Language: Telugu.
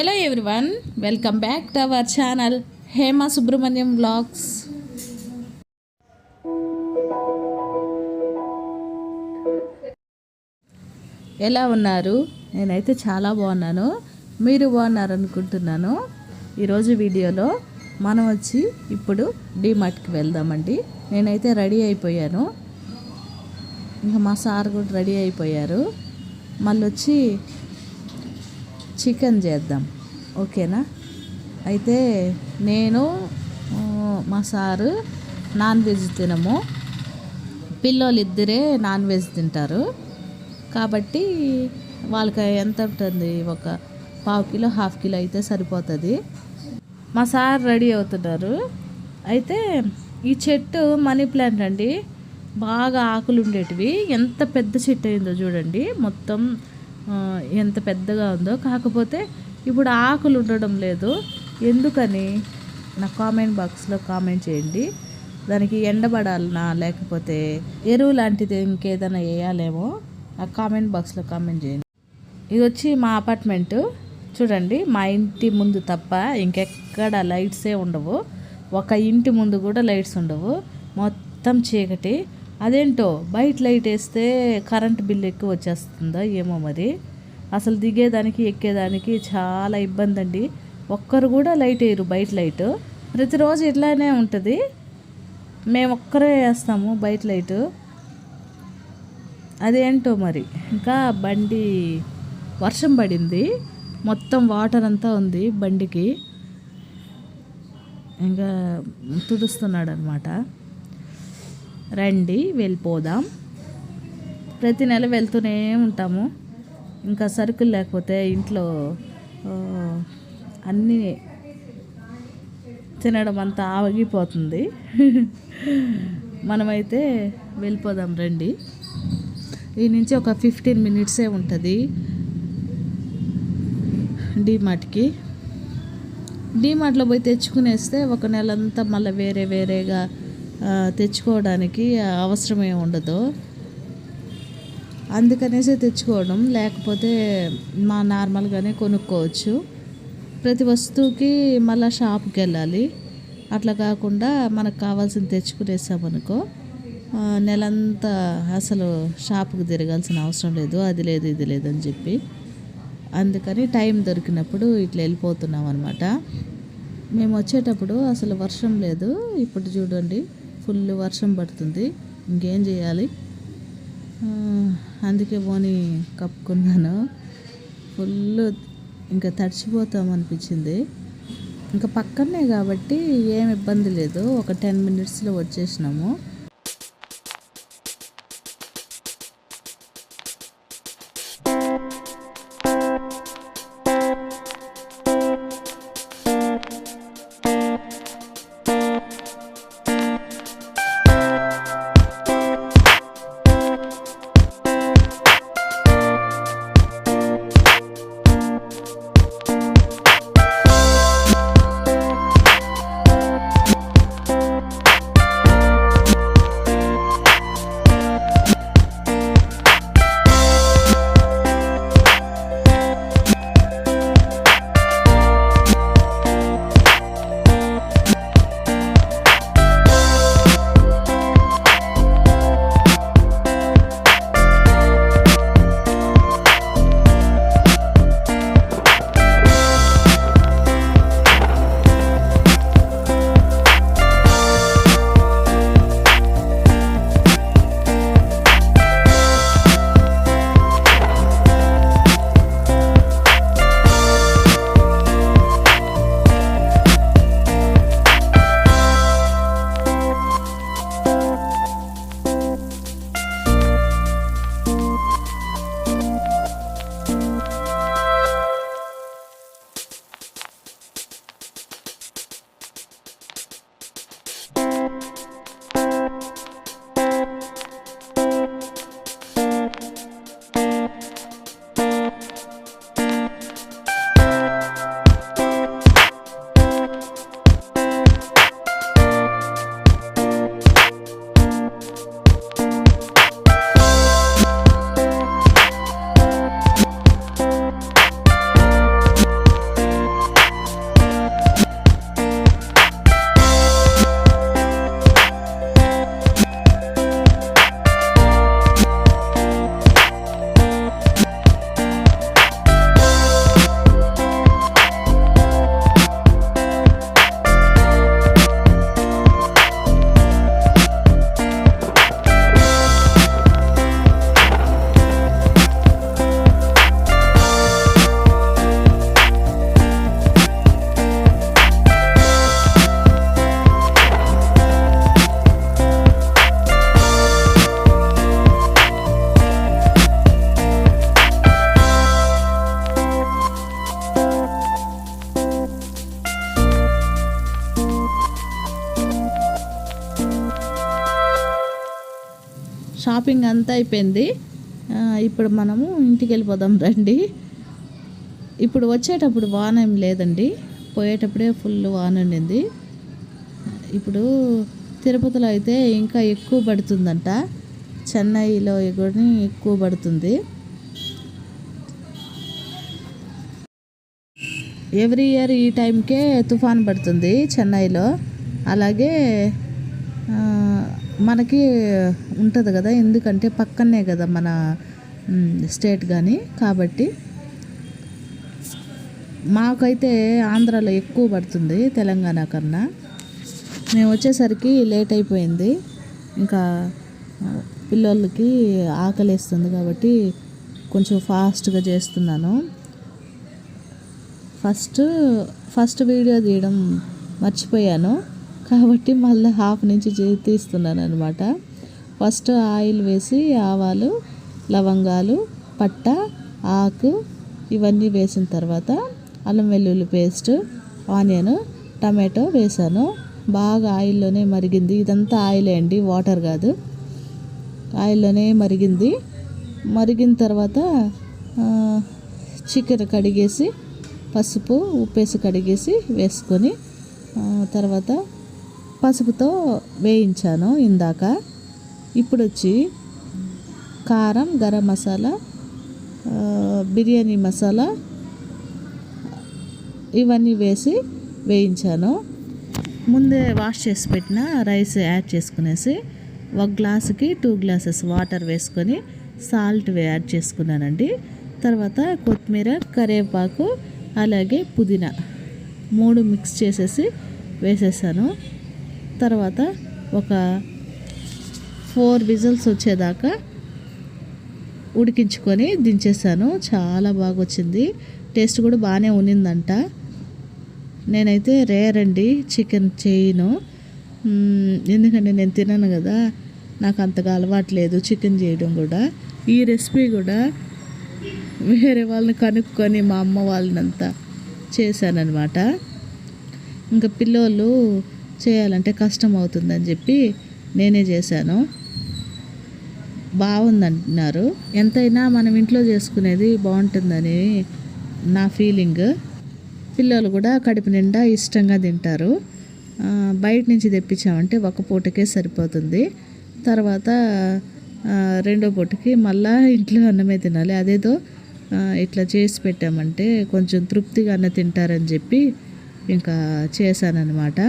Hello everyone welcome back to our channel Hema Subrahmanyam blogs ఎలా ఉన్నారు? నేనైతే చాలా బాగున్నాను. మీరు బాగున్నారు అనుకుంటున్నాను ఈరోజు వీడియోలో మనం వచ్చి ఇప్పుడు డీమార్ట్కి వెళ్దామండి. నేనైతే రెడీ అయిపోయాను. ఇంకా మా సార్ కూడా రెడీ అయిపోయారు. మళ్ళీ వచ్చి చికెన్ చేద్దాం. ఓకేనా? అయితే నేను మా సారు నాన్ వెజ్ తినము. పిల్లలు ఇద్దరే నాన్ వెజ్ తింటారు. కాబట్టి వాళ్ళకి ఎంత ఉంటుంది? ఒక పావు కిలో హాఫ్ కిలో అయితే సరిపోతుంది. మా సార్ రెడీ అవుతున్నారు. అయితే ఈ చెట్టు మనీ ప్లాంట్ అండి. బాగా ఆకులు ఉండేటివి ఎంత పెద్ద చెట్టు అయిందో చూడండి. మొత్తం ఎంత పెద్దగా ఉందో. కాకపోతే ఇప్పుడు ఆకులు ఉండడం లేదు. ఎందుకని? నా కామెంట్ బాక్స్లో కామెంట్ చేయండి. దానికి ఎండబడాలనా? లేకపోతే ఎరువు లాంటిది ఇంకేదైనా వేయాలేమో? ఆ కామెంట్ బాక్స్లో కామెంట్ చేయండి. ఇది వచ్చి మా అపార్ట్మెంటు. చూడండి మా ఇంటి ముందు తప్ప ఇంకెక్కడ లైట్సే ఉండవు. ఒక ఇంటి ముందు కూడా లైట్స్ ఉండవు. మొత్తం చీకటి. అదేంటో బయట లైట్ వేస్తే కరెంట్ బిల్ ఎక్కువ వచ్చేస్తుందా ఏమో మరి. అసలు దిగేదానికి ఎక్కేదానికి చాలా ఇబ్బంది అండి ఒక్కరు కూడా లైట్ వేయరు బయట లైట్. ప్రతిరోజు ఇట్లానే ఉంటుంది. మేము ఒక్కరే వేస్తాము బయట లైటు. అదేంటో మరి? ఇంకా బండి వర్షం పడింది. మొత్తం వాటర్ అంతా ఉంది బండికి. ఇంకా తుడుస్తున్నాడు అనమాట రండి వెళ్ళిపోదాం. ప్రతి నెల వెళ్తూనే ఉంటాము. ఇంకా సరుకులు లేకపోతే ఇంట్లో అన్నీ తినడం అంతా ఆగిపోతుంది. మనమైతే వెళ్ళిపోదాం రండి. ఈ నుంచి ఒక ఫిఫ్టీన్ మినిట్సే ఉంటుంది. డీమార్ట్కి. డీమార్ట్లో పోయి తెచ్చుకునేస్తే ఒక నెలంతా మళ్ళీ వేరే వేరేగా తెచ్చుకోవడానికి అవసరమే ఉండదు. అందుకనేసి తెచ్చుకోవడం లేకపోతే మా నార్మల్గానే కొనుక్కోవచ్చు. ప్రతి వస్తువుకి మళ్ళీ షాప్కి వెళ్ళాలి అట్లా కాకుండా మనకు కావాల్సింది తెచ్చుకునేసామనుకో నెలంతా అసలు షాప్కి తిరగాల్సిన అవసరం లేదు అది లేదు ఇది లేదని చెప్పి. అందుకని టైం దొరికినప్పుడు ఇట్లా వెళ్ళిపోతున్నాం అనమాట మేము వచ్చేటప్పుడు అసలు వర్షం లేదు ఇప్పుడు చూడండి. ఫుల్ వర్షం పడుతుంది. ఇంకేం చేయాలి? అందుకే పోనీ కప్పుకున్నాను. ఫుల్ ఇంకా తడిచిపోతాం అనిపించింది. ఇంకా పక్కనే కాబట్టి ఏం ఇబ్బంది లేదు. ఒక టెన్ మినిట్స్లో వచ్చేసినాము. షాపింగ్ అంతా అయిపోయింది. ఇప్పుడు మనము ఇంటికి వెళ్ళిపోదాం రండి. ఇప్పుడు వచ్చేటప్పుడు వాన ఏం లేదండి. పోయేటప్పుడే ఫుల్ వాన ఉండింది. ఇప్పుడు తిరుపతిలో అయితే ఇంకా ఎక్కువ పడుతుందంట. చెన్నైలో కూడా ఎక్కువ పడుతుంది. ఎవ్రీ ఇయర్ ఈ టైంకే తుఫాన్ పడుతుంది చెన్నైలో. అలాగే మనకి ఉంటుంది కదా ఎందుకంటే పక్కనే కదా మన స్టేట్ కానీ కాబట్టి మాకైతే ఆంధ్రాలో ఎక్కువ పడుతుంది తెలంగాణ కన్నా. మేము వచ్చేసరికి లేట్ అయిపోయింది. ఇంకా పిల్లలకి ఆకలిస్తుంది కాబట్టి కొంచెం ఫాస్ట్గా చేస్తున్నాను. ఫస్ట్ ఫస్ట్ వీడియో తీయడం మర్చిపోయాను. కాబట్టి మళ్ళీ హాఫ్ నుంచి తీస్తున్నాను అనమాట ఫస్ట్ ఆయిల్ వేసి ఆవాలు లవంగాలు పట్ట ఆకు ఇవన్నీ వేసిన తర్వాత అల్లం వెల్లుల్లి పేస్ట్ ఆనియన్ టమాటో వేసాను. బాగా ఆయిల్లోనే మరిగింది. ఇదంతా ఆయిలే అండి వాటర్ కాదు. ఆయిల్లోనే మరిగింది. మరిగిన తర్వాత చికెన్ కడిగేసి పసుపు ఉప్పేసి కడిగేసి వేసుకొని తర్వాత పసుపుతో వేయించాను ఇందాక. ఇప్పుడు వచ్చి కారం గరం మసాలా బిర్యానీ మసాలా ఇవన్నీ వేసి వేయించాను. ముందే వాష్ చేసి పెట్టిన రైస్ యాడ్ చేసుకునేసి ఒక గ్లాసుకి టూ గ్లాసెస్ వాటర్ వేసుకొని సాల్ట్ యాడ్ చేసుకున్నానండి. తర్వాత కొత్తిమీర కరివేపాకు అలాగే పుదీనా మూడు మిక్స్ చేసేసి వేసేసాను. తర్వాత ఒక ఫోర్ విజిల్స్ వచ్చేదాకా ఉడికించుకొని దించేసాను. చాలా బాగా వచ్చింది టేస్ట్ కూడా బాగానే ఉన్నిందంట. నేనైతే రేర్ అండి చికెన్ చేయను. ఎందుకంటే నేను తినను కదా. నాకు అంతగా అలవాట్లేదు చికెన్ చేయడం కూడా. ఈ రెసిపీ కూడా వేరే వాళ్ళని కనుక్కొని మా అమ్మ వాళ్ళనంతా చేశానన్నమాట. ఇంకా పిల్లోళ్ళు చేయాలంటే కష్టం అవుతుందని చెప్పి నేనే చేశాను. బాగుందంటున్నారు ఎంతైనా మనం ఇంట్లో చేసుకునేది బాగుంటుందని నా ఫీలింగ్. పిల్లలు కూడా కడుపు నిండా ఇష్టంగా తింటారు. బయట నుంచి తెప్పించామంటే ఒక పూటకే సరిపోతుంది. తర్వాత రెండో పూటకి మళ్ళా ఇంట్లో అన్నమే తినాలి. అదేదో ఇట్లా చేసి పెట్టామంటే కొంచెం తృప్తిగా అన్న తింటారని చెప్పి ఇంకా చేశానన్నమాట.